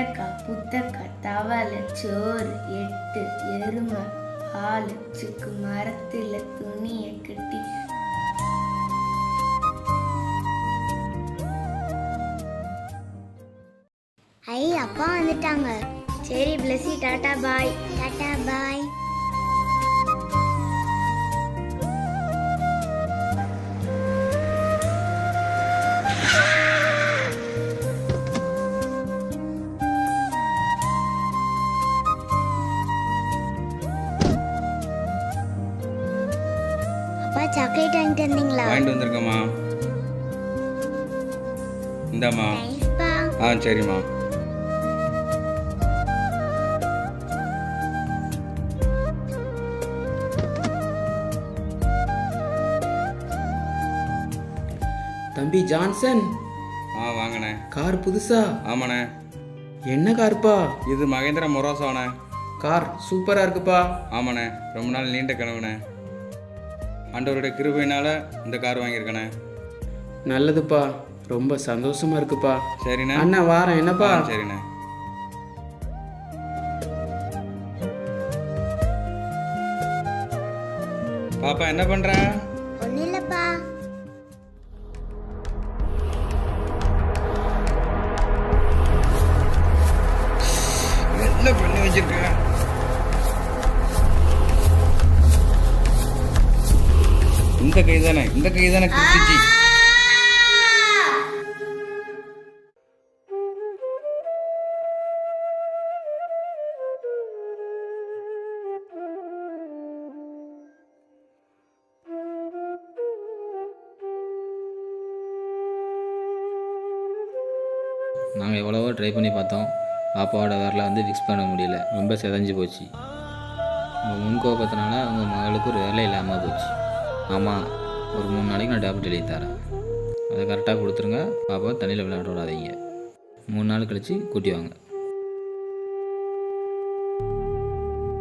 நெத்தக்கா புத்தக்கா தவளை சோறு எட்டு எருமை பால் சுக்கு மரத்துல துணியை கட்டி. ஐ அப்பா வந்துட்டாங்க. சரி Blessy tata bye. Tata bye. Chocolate வாங்கிட்டு வந்தீங்களா? வாங்கிட்டு வந்திருக்கம்மா. இந்தாம்மா. ஆ சரிம்மா. தம்பி ஜான்சன் ஆ வாங்கண்ணே. கார் புதுசா? ஆமாண்ணே. என்ன கார்ப்பா? இது மகேந்திரா மொராசாண்ணே. கார் சூப்பரா இருக்குப்பா. ஆமாண்ணே. ரொம்ப நாள் நீண்ட கனவுண்ணே. ஆண்டவருடைய கிருபையினால இந்த கார் வாங்கியிருக்கண்ணே நல்லதுப்பா. ரொம்ப சந்தோஷமா இருக்குப்பா. சரிண்ணே. அண்ணா வாரேன். என்னப்பா? சரிண்ணே. பாப்பா என்ன பண்ற? ஒன்றும் இல்லைப்பா என்ன பண்ணி வச்சிருக்க? இந்த கை தானே இந்த கை தானே குத்திச்சு நாங்கள் எவ்வளவோ ட்ரை பண்ணி பார்த்தோம். பாப்பாவோட விரலை வந்து ஃபிக்ஸ் பண்ண முடியல. ரொம்ப செதஞ்சு போச்சு. உங்கள் முன்கோபத்தினால உங்கள் மகளுக்கு ஒரு வேலை இல்லாமல் போச்சு. ஆமாம் ஒரு மூணு நாளைக்கு நான் டேப்லெட் எழுதி தரேன். அதை கரெக்டாக கொடுத்துருங்க. பாப்பா தண்ணியில் விளையாட விடாதீங்க. மூணு நாள் கழித்து கூட்டி வாங்க.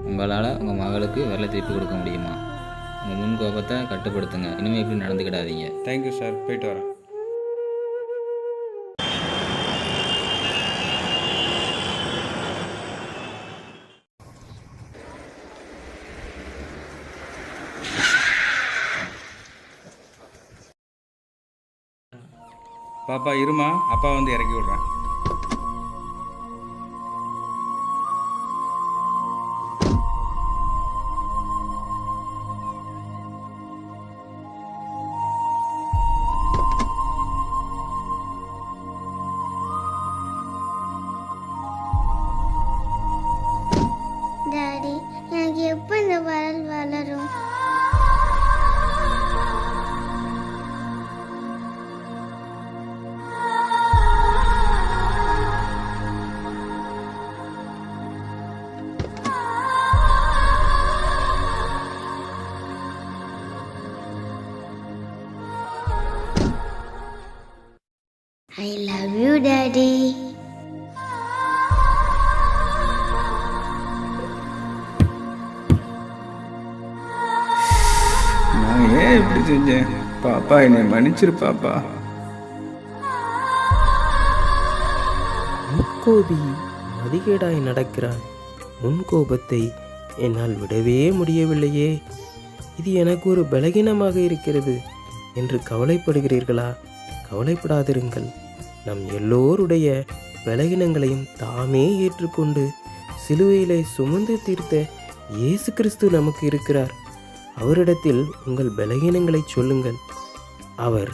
உங்களால் உங்கள் மகளுக்கு விரலை திருப்பி கொடுக்க முடியுமா? உங்கள் முன் கோபத்தை கட்டுப்படுத்துங்க. இனிமேல் இப்படி நடந்துக்கிடாதீங்க. தேங்க்யூ சார் போயிட்டு வரேன். பாப்பா இருமா? அப்பா வந்து இறக்கி விட்றேன். ஐ லவ் யூ டாடி நான் ஏன் இப்படி செஞ்சேன்? பாப்பா என்னை மன்னிச்சிரு பாப்பா முற்கோபி மதிகேடாய் நடக்கிறான். முன்கோபத்தை என்னால் விடவே முடியவில்லையே. இது எனக்கு ஒரு பலகீனமாக இருக்கிறது. என்று கவலைப்படுகிறீர்களா? கவலைப்படாதிருங்கள். நம் எல்லோருடைய பலகீனங்களையும் தாமே ஏற்றுக்கொண்டு சிலுவையிலே சுமந்து தீர்த்த இயேசு கிறிஸ்து நமக்கு இருக்கிறார். அவரிடத்தில் உங்கள் பலகீனங்களை சொல்லுங்கள். அவர்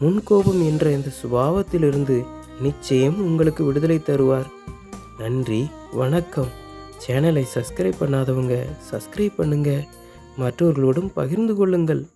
முன்கோபம் என்ற இந்த சுபாவத்திலிருந்து நிச்சயம் உங்களுக்கு விடுதலை தருவார். நன்றி வணக்கம். சேனலை சப்ஸ்கிரைப் பண்ணாதவங்க சப்ஸ்கிரைப் பண்ணுங்கள் மற்றவர்களோடும் பகிர்ந்து கொள்ளுங்கள்.